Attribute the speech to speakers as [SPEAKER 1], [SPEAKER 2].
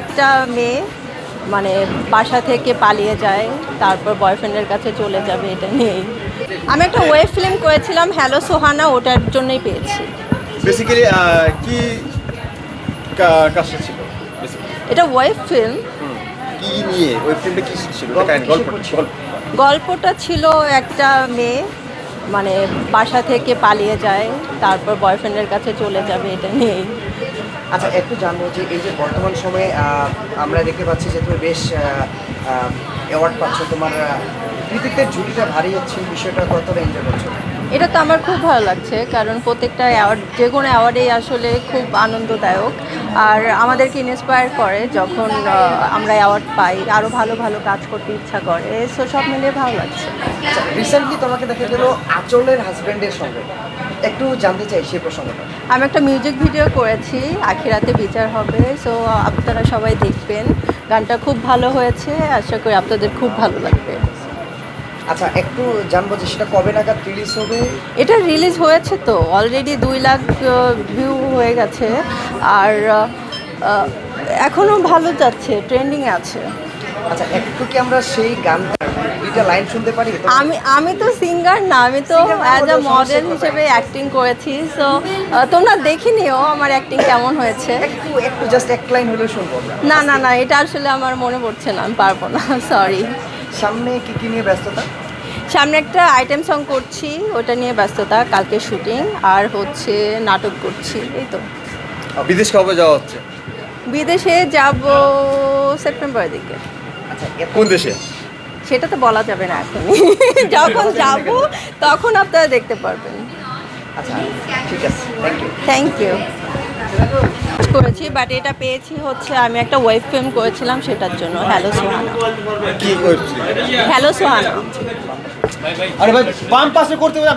[SPEAKER 1] একটা মেয়ে মানে বাসা থেকে পালিয়ে যায় তারপর বয়ফ্রেন্ডের কাছে চলে যাবে এটা নিয়েই। আমি একটা ওয়েব ফিল্ম করেছিলাম হ্যালো সোহানা ওটার জন্যই পেয়েছি।
[SPEAKER 2] বেসিক্যালি কি কাজটা ছিল
[SPEAKER 1] এটা ওয়েব ফিল্ম
[SPEAKER 2] কি নিয়ে? ওই ফিল্মটা কি ছিল?
[SPEAKER 1] গল্পটা ছিল। একটা মেয়ে মানে বাসা থেকে পালিয়ে যায় তারপর বয়ফ্রেন্ডের কাছে চলে যাবে এটা নিয়েই।
[SPEAKER 3] আচ্ছা একটু জানব যে এই যে বর্তমান সময়ে আমরা দেখতে পাচ্ছি যে তুমি বেশ অ্যাওয়ার্ড পাচ্ছ তোমার কৃতিত্বের ঝুঁকিটা ভারী হচ্ছে বিষয়টা কতটা এনজয় করছ?
[SPEAKER 1] এটা তো আমার খুব ভালো লাগছে কারণ প্রত্যেকটা অ্যাওয়ার্ড যে কোনো অ্যাওয়ার্ডেই আসলে খুব আনন্দদায়ক। আর আমাদেরকে ইন্সপায়ার করে যখন আমরা অ্যাওয়ার্ড পাই আরও ভালো ভালো কাজ করতে ইচ্ছা করে সো সব মিলিয়ে ভালো লাগছে।
[SPEAKER 3] আচ্ছা রিসেন্টলি তোমাকে দেখা গেল আচলের হাজব্যান্ডের সঙ্গে। একটু জানতে চাই সেই প্রসঙ্গটা।
[SPEAKER 1] আমি একটা মিউজিক ভিডিও করেছি আখিরাতে বিচার হবে সো আপনারা সবাই দেখবেন। গানটা খুব ভালো হয়েছে আশা করি আপনাদের খুব ভালো লাগবে।
[SPEAKER 3] আচ্ছা একটু জানব যে সেটা কবে নাগাদ রিলিজ হবে?
[SPEAKER 1] এটা রিলিজ হয়েছে তো অলরেডি দুই লাখ ভিউ হয়ে গেছে। আর এখনও ভালো যাচ্ছে ট্রেন্ডিংয়ে আছে।
[SPEAKER 3] আচ্ছা একটু কি আমরা সেই গানটা দুইটা লাইন শুনতে পারি?
[SPEAKER 1] আমি আমি তো সিঙ্গার না আমি তো অ্যাজ আ মডেল হিসেবে অ্যাক্টিং করেছি সো তোমরা দেখে নিও আমার অ্যাক্টিং কেমন হয়েছে।
[SPEAKER 3] একটু একটু জাস্ট এক লাইন হলেও শুনব
[SPEAKER 1] না না না এটা আসলে আমার মনে পড়ছে না আমি পারব না সরি
[SPEAKER 3] সামনে কি কি নিয়ে ব্যস্ততা?
[SPEAKER 1] সামনে একটা আইটেম সং করছি ওটা নিয়ে ব্যস্ততা কালকে শুটিং আর হচ্ছে নাটক করছি এই তো।
[SPEAKER 2] বিদেশ কবে যাওয়া হচ্ছে?
[SPEAKER 1] বিদেশে যাব সেপ্টেম্বরের দিকে।
[SPEAKER 2] কোন দেশে?
[SPEAKER 1] সেটা তো বলা যাবে না এখনই যখন যাব তখন আপনারা দেখতে পারবেন।
[SPEAKER 3] আচ্ছা ঠিক আছে থ্যাংক ইউ
[SPEAKER 1] করেছি বাট এটা পেয়েছি হচ্ছে আমি একটা ওয়েব ফিল্ম করেছিলাম সেটার জন্য হ্যালো সোহানা
[SPEAKER 2] কি করছি?
[SPEAKER 1] হ্যালো সোহানা
[SPEAKER 2] আরে ভাই বাম পাশে করতে হবে